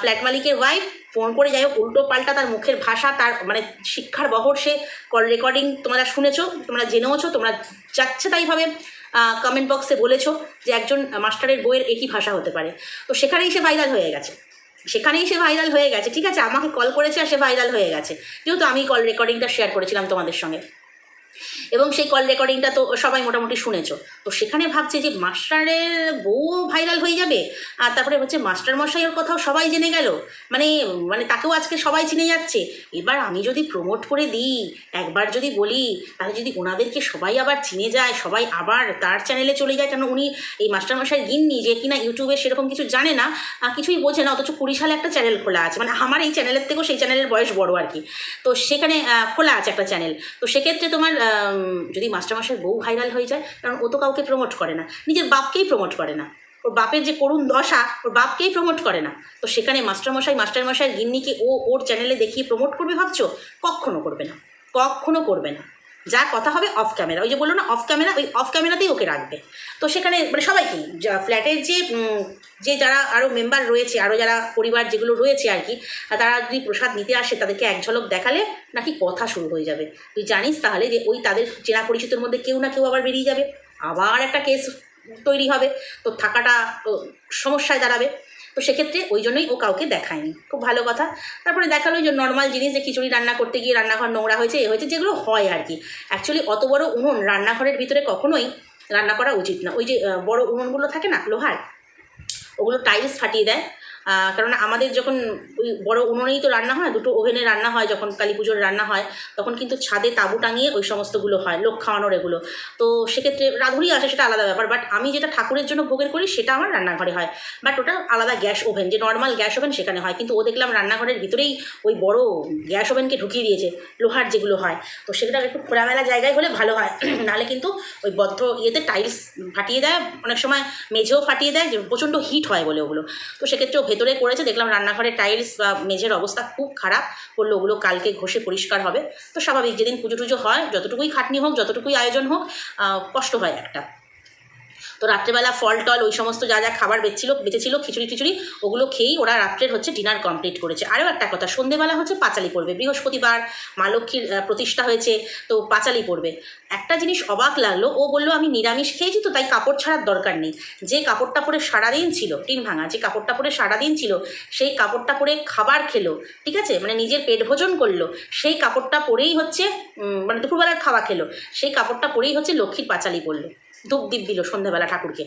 ফ্ল্যাট মালিকের ওয়াইফ ফোন করে যাই হোক, উল্টো পাল্টা তার মুখের ভাষা, তার মানে শিক্ষার বহর সে কল রেকর্ডিং তোমরা শুনেছো, তোমরা জেনেওছো, তোমরা যাচ্ছে তাইভাবে কমেন্ট বক্সে বলেছ যে একজন মাস্টারের বইয়ের একই ভাষা হতে পারে। তো সেখানেই সে ভাইরাল হয়ে গেছে। সেখানেই সে ভাইরাল হয়ে গেছে, ঠিক আছে? আমাকে কল করেছে আর সে ভাইরাল হয়ে গেছে। যেহেতু আমি কল রেকর্ডিংটা শেয়ার করেছিলাম তোমাদের সঙ্গে। এবং সেই কল রেকর্ডিংটা তো সবাই মোটামুটি শুনেছো। তো সেখানে ভাবছে যে মাস্টারের বউ ভাইরাল হয়ে যাবে, আর তারপরে হচ্ছে মাস্টার মশাইয়ের কথাও সবাই জেনে গেল। মানে মানে তাকেও আজকে সবাই চিনে যাচ্ছে। এবার আমি যদি প্রমোট করে দিই, একবার যদি বলি, তাহলে যদি ওনাদেরকে সবাই আবার চিনে যায়, সবাই আবার তার চ্যানেলে চলে যায়, কেন উনি এই মাস্টার মশাই গিন্নি যে কিনা ইউটিউবে সেরকম কিছু জানে না কিছুই বোঝে না, অথচ কুড়ি সালে একটা চ্যানেল খোলা আছে। মানে আমার এই চ্যানেলের থেকেও সেই চ্যানেলের বয়স বড় আর কি। তো সেখানে খোলা আছে একটা চ্যানেল তো সেক্ষেত্রে তোমার যদি মাস্টারমাসের বউ ভাইরাল হয়ে যায়, কারণ ও তো কাউকে প্রমোট করে না। নিজের বাপকেই প্রমোট করে না। ওর বাপের যে করুণ দশা, ওর বাপকেই প্রমোট করে না। তো সেখানে মাস্টারমশাই মাস্টারমশাই গিন্নিকে ও ওর চ্যানেলে দেখিয়ে প্রমোট করবে ভাবছ? কখনো করবে না। কখনো করবে না। যা কথা হবে অফ ক্যামেরা ওই যে বলল না অফ ক্যামেরা ওই অফ ক্যামেরাতেই ওকে রাখবে। তো সেখানে মানে সবাইকেই ফ্ল্যাটের যে যে যারা আরও মেম্বার রয়েছে আরও যারা পরিবার যেগুলো রয়েছে আর কি তারা যদি প্রসাদ নিতে আসে, তাদেরকে এক ঝলক দেখালে নাকি কথা শুরু হয়ে যাবে। তুই জানিস তাহলে যে ওই তাদের চেনা পরিচিতর মধ্যে কেউ না কেউ আবার বেরিয়ে যাবে। আবার একটা কেস তৈরি হবে। তো থাকাটা সমস্যায় দাঁড়াবে। তো সেক্ষেত্রে ওই জন্যই ও কাউকে দেখায়নি। খুব ভালো কথা। তারপরে দেখাল যে নর্মাল জিনিস যে খিচুড়ি রান্না করতে গিয়ে রান্নাঘর নোংরা হয়েছে, এ হয়েছে, যেগুলো হয় আর কি অ্যাকচুয়ালি অত বড় উনুন রান্নাঘরের ভিতরে কখনোই রান্না করা উচিত না। ওই যে বড়ো উনুনগুলো থাকে না, লোহার, ওগুলো টাইলস ফাটিয়ে দেয়। কারণ আমাদের যখন ওই বড় উনুনেই তো রান্না হয়, দুটো ওভেনে রান্না হয়, যখন কালী পুজোর রান্না হয়, তখন কিন্তু ছাদে তাঁবু টাঙিয়ে ওই সমস্তগুলো হয়, লোক খাওয়ানোর এগুলো। তো সেক্ষেত্রে রাঁধুনি আসে সেটা আলাদা ব্যাপার বাট আমি যেটা ঠাকুরের জন্য ভোগের করি, সেটা আমার রান্নাঘরে হয়। বাট ওটা আলাদা গ্যাস ওভেন, যে নর্মাল গ্যাস ওভেন সেখানে হয়, কিন্তু ও দেখলাম রান্নাঘরের ভিতরেই ওই বড় গ্যাস ওভেনকে ঢুকিয়ে দিয়েছে, লোহার যেগুলো হয়। তো সেগুলো একটু খোলামেলা জায়গায় হলে ভালো হয়। নাহলে কিন্তু ওই বদ্ধ ইয়েতে টাইলস ফাটিয়ে দেয়, অনেক সময় মেঝেও ফাটিয়ে দেয়, যে প্রচণ্ড হিট হয় বলে ওগুলো। তো সেক্ষেত্রে ভেতরে করেছে, দেখলাম রান্নাঘরে টাইলস বা মেঝের অবস্থা খুব খারাপ করল ওগুলো কালকে ঘষে পরিষ্কার হবে। তো স্বাভাবিক, যেদিন পুজো টুজো হয়, যতটুকুই খাটনি হোক, যতটুকুই আয়োজন হোক কষ্ট হয় একটা। তো রাত্রেবেলা ফল টল ওই সমস্ত যা যা খাবার বেচছিল, বেঁচেছিল, খিচুড়ি টিচুড়ি, ওগুলো খেয়েই ওরা রাত্রের হচ্ছে ডিনার কমপ্লিট করেছে। আরও একটা কথা, সন্ধেবেলা হচ্ছে পাঁচালি পড়বে, বৃহস্পতিবার মা লক্ষ্মীর প্রতিষ্ঠা হয়েছে, তো পাঁচালি পড়বে। একটা জিনিস অবাক লাগল, ও বলল, আমি নিরামিষ খেয়েছি তো, তাই কাপড় ছাড়ার দরকার নেই। যে কাপড়টা পরে সারাদিন ছিল, টিন ভাঙা, যে কাপড়টা পরে সারাদিন ছিল, সেই কাপড়টা পরে খাবার খেলো, ঠিক আছে? মানে নিজের পেট ভোজন করল, সেই কাপড়টা পরেই হচ্ছে মানে দুপুরবেলার খাওয়া খেলো, সেই কাপড়টা পরেই হচ্ছে লক্ষ্মীর পাঁচালি পড়ল। ধূপ দ্বীপ দিল সন্ধ্যাবেলা ঠাকুরকে।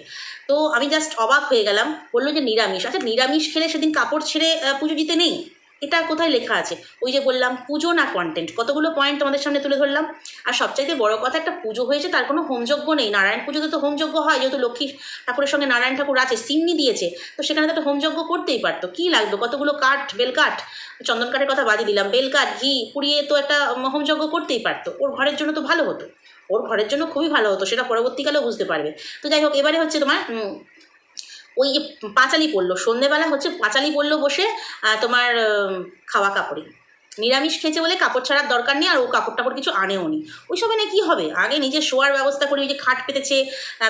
তো আমি জাস্ট অবাক হয়ে গেলাম। বলল যে নিরামিষ। আচ্ছা নিরামিষ খেলে সেদিন কাপড় ছেড়ে পুজো দিতে নেই? এটা কোথায় লেখা আছে? ওই যে বললাম, পুজো না কন্টেন্ট কতগুলো পয়েন্ট তোমাদের সামনে তুলে ধরলাম? আর সবচাইতে বড় কথা, একটা পুজো হয়েছে, তার কোনো হোমযজ্ঞ নেই। নারায়ণ পুজোতে তো হোমযজ্ঞ হয়, যেহেতু লক্ষ্মী ঠাকুরের সঙ্গে নারায়ণ ঠাকুর আছে, সিন্নি দিয়েছে, তো সেখানে তো একটা হোমযজ্ঞ করতেই পারতো। কী লাগতো কতগুলো কাঠ, বেলকাঠ? চন্দন কাঠের কথা বাদই দিলাম। বেলকাঠ, ঘি, পুড়িয়ে তো একটা হোমযজ্ঞ করতেই পারতো। ওর ঘরের জন্য তো ভালো হতো। ওর ঘরের জন্য খুবই ভালো হতো, সেটা পরবর্তীকালেও বুঝতে পারবে। তো যাই হোক, এবারে হচ্ছে তোমার ওই যে পাঁচালি পড়ল, সন্ধেবেলা হচ্ছে পাঁচালি পড়ল বসে তোমার খাওয়া কাপড়ে। নিরামিষ খেয়েছে বলে কাপড় ছাড়ার দরকার নেই, আর ও কাপড় টাপড় কিছু আনেও নি। ওই সব এনে কী হবে? আগে নিজে শোয়ার ব্যবস্থা করি, ওই যে খাট পেতেছে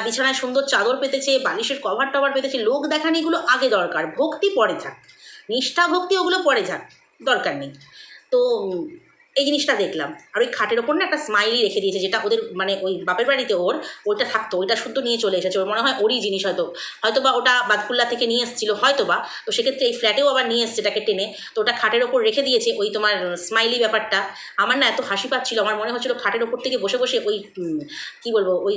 বিছানায় সুন্দর চাদর পেতেছে, বালিশের কভার টভার পেতেছে, লোক দেখানিগুলো আগে দরকার, ভক্তি পরে যাক। নিষ্ঠা, ভক্তি, ওগুলো পরে যাক, দরকার নেই। তো এই জিনিসটা দেখলাম। আর ওই খাটের ওপর না একটা স্মাইলি রেখে দিয়েছে, যেটা ওদের মানে ওই বাপের বাড়িতে ওর, ওইটা থাকতো, ওইটা শুদ্ধ নিয়ে চলে এসেছে। ওর মনে হয় ওরই জিনিস হয়তো হয়তো বা ওটা বাদকুল্লা থেকে নিয়ে এসেছিল হয়তো বা তো সেক্ষেত্রে এই ফ্ল্যাটেও আবার নিয়ে এসছে এটাকে টেনে। তো ওটা খাটের ওপর রেখে দিয়েছে ওই তোমার স্মাইলি ব্যাপারটা। আমার না এত হাসি পাচ্ছিল, আমার মনে হচ্ছিল খাটের ওপর থেকে বসে বসে ওই কি বলব, ওই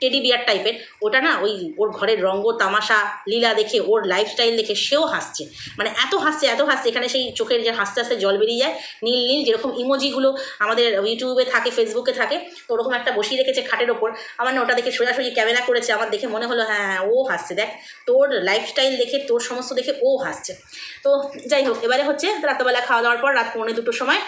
টেডি বিয়ার টাইপের ওটা না ওই ওর ঘরের রঙ্গ, তামাশা, লীলা দেখে, ওর লাইফস্টাইল দেখে সেও হাসছে। মানে এত হাসছে এত হাসছে, এখানে সেই চোখের যে হাসতে হাসতে জল বেরিয়ে যায়, নীল নীল যেরকম ইমোজিগুলো আমাদের ইউটিউবে থাকে ফেসবুকে থাকে, তো ওরকম একটা বসিয়ে রেখেছে খাটের ওপর। আমার না ওটা দেখে সোজাসুজি ক্যামেরা করেছে, আমার দেখে মনে হলো হ্যাঁ হ্যাঁ ও হাসছে। দেখ, তোর লাইফস্টাইল দেখে, তোর সমস্ত দেখে ও হাসছে। তো যাই হোক, এবারে হচ্ছে রাত্রেবেলা খাওয়া দাওয়ার পর রাত পৌনে দুটোর সময়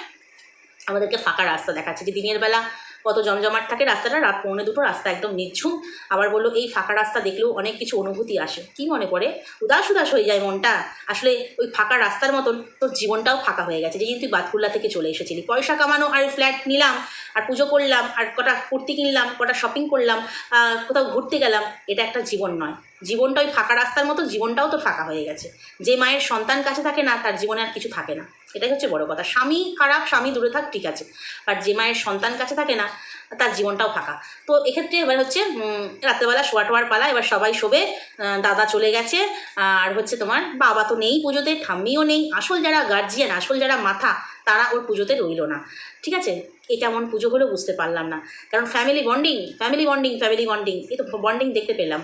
আমাদেরকে ফাঁকা রাস্তা দেখাচ্ছে যে দিনের বেলা কত জমজমাট থাকে রাস্তাটা, রাত পৌনে দুটো রাস্তা একদম নিঝুম। আবার বলল, এই ফাঁকা রাস্তা দেখলেও অনেক কিছু অনুভূতি আসে। কি মনে পড়ে উদাস উদাস হয়ে যায় মনটা। আসলে ওই ফাঁকা রাস্তার মতন তোর জীবনটাও ফাঁকা হয়ে গেছে। যেদিন তুই বাতকুল্লা থেকে চলে এসেছিলি, পয়সা কামানো আর ফ্ল্যাট নিলাম, আর পুজো করলাম, আর কটা কুর্তি কিনলাম, কটা শপিং করলাম কোথাও ঘুরতে গেলাম, এটা একটা জীবন নয়। জীবনটা ওই ফাঁকা রাস্তার মতো, জীবনটাও তো ফাঁকা হয়ে গেছে। যে মায়ের সন্তান কাছে থাকে না, তার জীবনে আর কিছু থাকে না। এটাই হচ্ছে বড় কথা। স্বামী খারাপ, স্বামী দূরে থাক, ঠিক আছে। আর যে মায়ের সন্তান কাছে থাকে না, তার জীবনটাও ফাঁকা। তো এক্ষেত্রে এবার হচ্ছে রাত্রেবেলা শোয়া টোয়ার পালা, এবার সবাই শোবে দাদা চলে গেছে, আর হচ্ছে তোমার বাবা তো নেই পুজোতে, ঠাম্মিও নেই। আসল যারা গার্জিয়ান আসল যারা মাথা, তারা ওর পুজোতে রইল না। ঠিক আছে? এ কেমন পুজো হলো বুঝতে পারলাম না। কারণ family bonding family bonding family bonding এই তো বন্ডিং দেখতে পেলাম।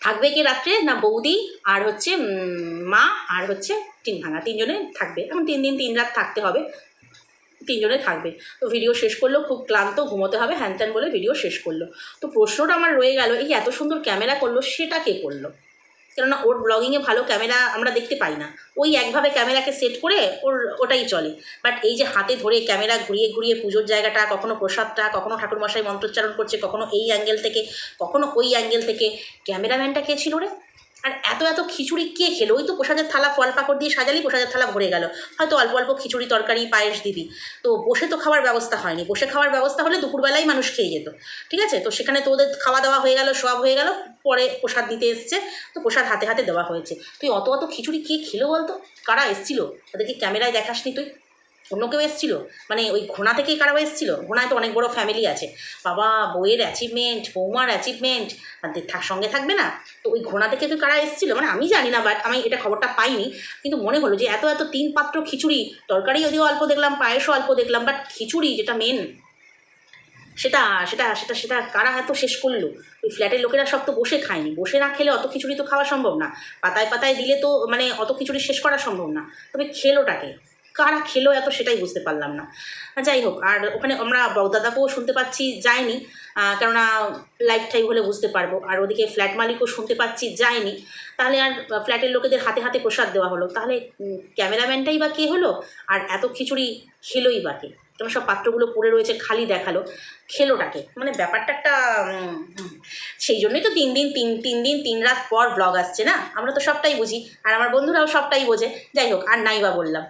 থাকবে কি রাত্রে? না বৌদি? আর হচ্ছে মা আর হচ্ছে তিন ভাঙা। তিনজনে থাকবে। এখন তিন দিন, তিন রাত থাকতে হবে। তিনজনে থাকবে। তো ভিডিও শেষ করল, খুব ক্লান্ত, ঘুমোতে হবে হ্যান ত্যান বলে ভিডিও শেষ করল। তো প্রশ্নটা আমার রয়ে গেল, এই এত সুন্দর ক্যামেরা করল, সেটা কে করল? কেননা ওর ব্লগিংয়ে ভালো ক্যামেরা আমরা দেখতে পাই না। ওই একভাবে ক্যামেরাকে সেট করে ওর ওটাই চলে। বাট এই যে হাতে ধরে ক্যামেরা ঘুরিয়ে ঘুরিয়ে পুজোর জায়গাটা, কখনো প্রসাদটা, কখনো ঠাকুরমশাই মন্ত্রোচ্চারণ করছে, কখনো এই অ্যাঙ্গেল থেকে, কখনো ওই অ্যাঙ্গেল থেকে ক্যামেরাম্যানটা কে ছিল রে? আর এত এত খিচুড়ি কে খেলো? ওই তো প্রসাদের থালা ফল পাকড় দিয়ে সাজালি, প্রসাদের থালা ভরে গেল। হয়তো অল্প অল্প খিচুড়ি, তরকারি, পায়েস দিবি। তো বসে তো খাওয়ার ব্যবস্থা হয়নি। বসে খাওয়ার ব্যবস্থা হলে দুপুরবেলাই মানুষ খেয়ে যেত। ঠিক আছে? তো সেখানে তো ওদের খাওয়া দাওয়া হয়ে গেল, সব হয়ে গেল। পরে প্রসাদ দিতে এসছে। তো প্রসাদ হাতে হাতে দেওয়া হয়েছে। তুই অত অত খিচুড়ি কে খেলো বলতো? কারা এসছিল? ওদেরকে ক্যামেরায় দেখাসনি তুই? অন্য কেউ এসেছিল? মানে ওই ঘোড়া থেকেই কারাও এসেছিল? ঘোড়ায় তো অনেক বড় ফ্যামিলি আছে। বাবা বইয়ের অ্যাচিভমেন্ট বৌমার অ্যাচিভমেন্ট দে- থাক সঙ্গে থাকবে না? তো ওই ঘোড়া থেকে তো কারা এসেছিল? মানে আমি জানি না বাট আমি এটা খবরটা পাইনি। কিন্তু মনে হলো যে এত এত তিন পাত্র খিচুড়ি, তরকারি যদিও অল্প দেখলাম, পায়েসও অল্প দেখলাম বাট খিচুড়ি যেটা মেন সেটা সেটা সেটা সেটা কারা এত শেষ করল? ওই ফ্ল্যাটের লোকেরা সব তো বসে খায়নি। বসে না খেলে অত খিচুড়ি তো খাওয়া সম্ভব না। পাতায় পাতায় দিলে তো মানে অত খিচুড়ি শেষ করা সম্ভব না। তবে খেলোটাকে কারা খেলো এত সেটাই বুঝতে পারলাম না। যাই হোক, আর ওখানে আমরা বড়দাদাকেও শুনতে পাচ্ছি, যায়নি। কেননা লাইট টাইপ হলে বুঝতে পারব। আর ওদিকে ফ্ল্যাট মালিকও শুনতে পাচ্ছি, যায়নি। তাহলে আর ফ্ল্যাটের লোকেদের হাতে হাতে প্রসাদ দেওয়া হলো। তাহলে ক্যামেরাম্যানটাই বা কে হলো? আর এত খিচুড়ি খেলোই বা কে? কেন সব পাত্রগুলো পড়ে রয়েছে, খালি দেখাল। খেলোটাকে। মানে ব্যাপারটা একটা সেই জন্যই তো তিন দিন, তিন তিন দিন, তিন রাত পর ব্লগ আসছে না? আমরা তো সবটাই বুঝি। আর আমার বন্ধুরাও সবটাই বোঝে। যাই হোক, আর নাই বা বললাম।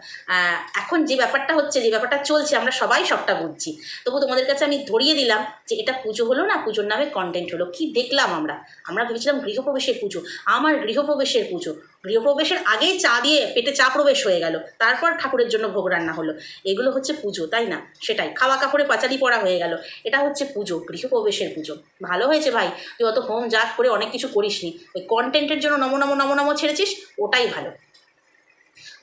এখন যে ব্যাপারটা হচ্ছে, যে ব্যাপারটা চলছে, আমরা সবাই সবটা বুঝছি। তবু তোমাদের কাছে আমি ধরিয়ে দিলাম যে এটা পুজো হলো না, পুজোর নামে কন্টেন্ট হলো। কি দেখলাম আমরা? আমরা ভেবেছিলাম গৃহপ্রবেশের পুজো। আমার গৃহপ্রবেশের পুজো। গৃহপ্রবেশের আগেই চা দিয়ে পেটে চা প্রবেশ হয়ে গেল। তারপর ঠাকুরের জন্য ভোগ রান্না হলো। এগুলো হচ্ছে পুজো, তাই না? সেটাই। খাওয়া কাপড়ে পাঁচালি পড়া হয়ে গেল। এটা হচ্ছে পুজো, গৃহপ্রবেশের পুজো। ভালো হয়েছে ভাই? তুই অত হোম জাত করে অনেক কিছু করিসনি। ওই কন্টেন্টের জন্য নমো নমো নমো নমো ছেড়েছিস? ওটাই ভালো।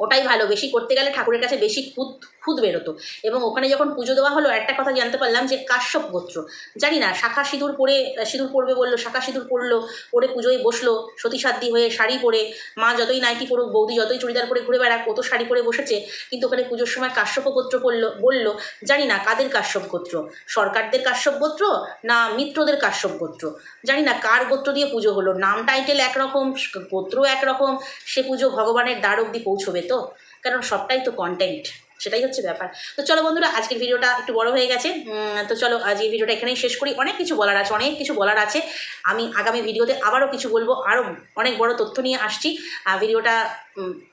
ওটাই ভালো। বেশি করতে গেলে ঠাকুরের কাছে বেশি খুদ খুদ বেরোতো। এবং ওখানে যখন পুজো দেওয়া হলো, একটা কথা জানতে পারলাম যে কাশ্যপ গোত্র, জানি না, শাখা সিঁদুর পরে, সিঁদুর পরবে বলল, শাখা সিঁদুর পরলো, পরে পুজোয় বসল, সতী সাধ্যি হয়ে শাড়ি পরে, মা যতই নাইটি পরুক, বৌদি যতই চুড়িদার পরে ঘুরে বেড়াক কত শাড়ি পরে বসেছে, কিন্তু ওখানে পুজোর সময় কাশ্যপ গোত্র পড়ল বলল, জানি না, কাদের কাশ্যপ গোত্র? সরকারদের কাশ্যপ গোত্র না মিত্রদের কাশ্যপ গোত্র? জানি না, কার গোত্র দিয়ে পুজো হলো? নাম টাইটেল একরকম গোত্র একরকম, সে পুজো ভগবানের দ্বার অব্দি পৌঁছবে তো, কারণ সবটাই তো কন্টেন্ট সেটাই হচ্ছে ব্যাপার। তো চলো বন্ধুরা, আজকের ভিডিওটা একটু বড় হয়ে গেছে। তো চলো, আজ এই ভিডিওটা এখানেই শেষ করি। অনেক কিছু বলার আছে, অনেক কিছু বলার আছে। আমি আগামী ভিডিওতে আবারও কিছু বলব, আরও অনেক বড় তথ্য নিয়ে আসছি। আর ভিডিওটা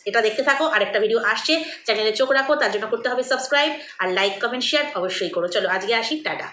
এটা দেখতে থাকো আরেকটা ভিডিও আসছে। চ্যানেলে চোখ রাখো, তার জন্য করতে হবে সাবস্ক্রাইব, আর লাইক, কমেন্ট, শেয়ার অবশ্যই করো। চলো, আজকে আসি, টাটা।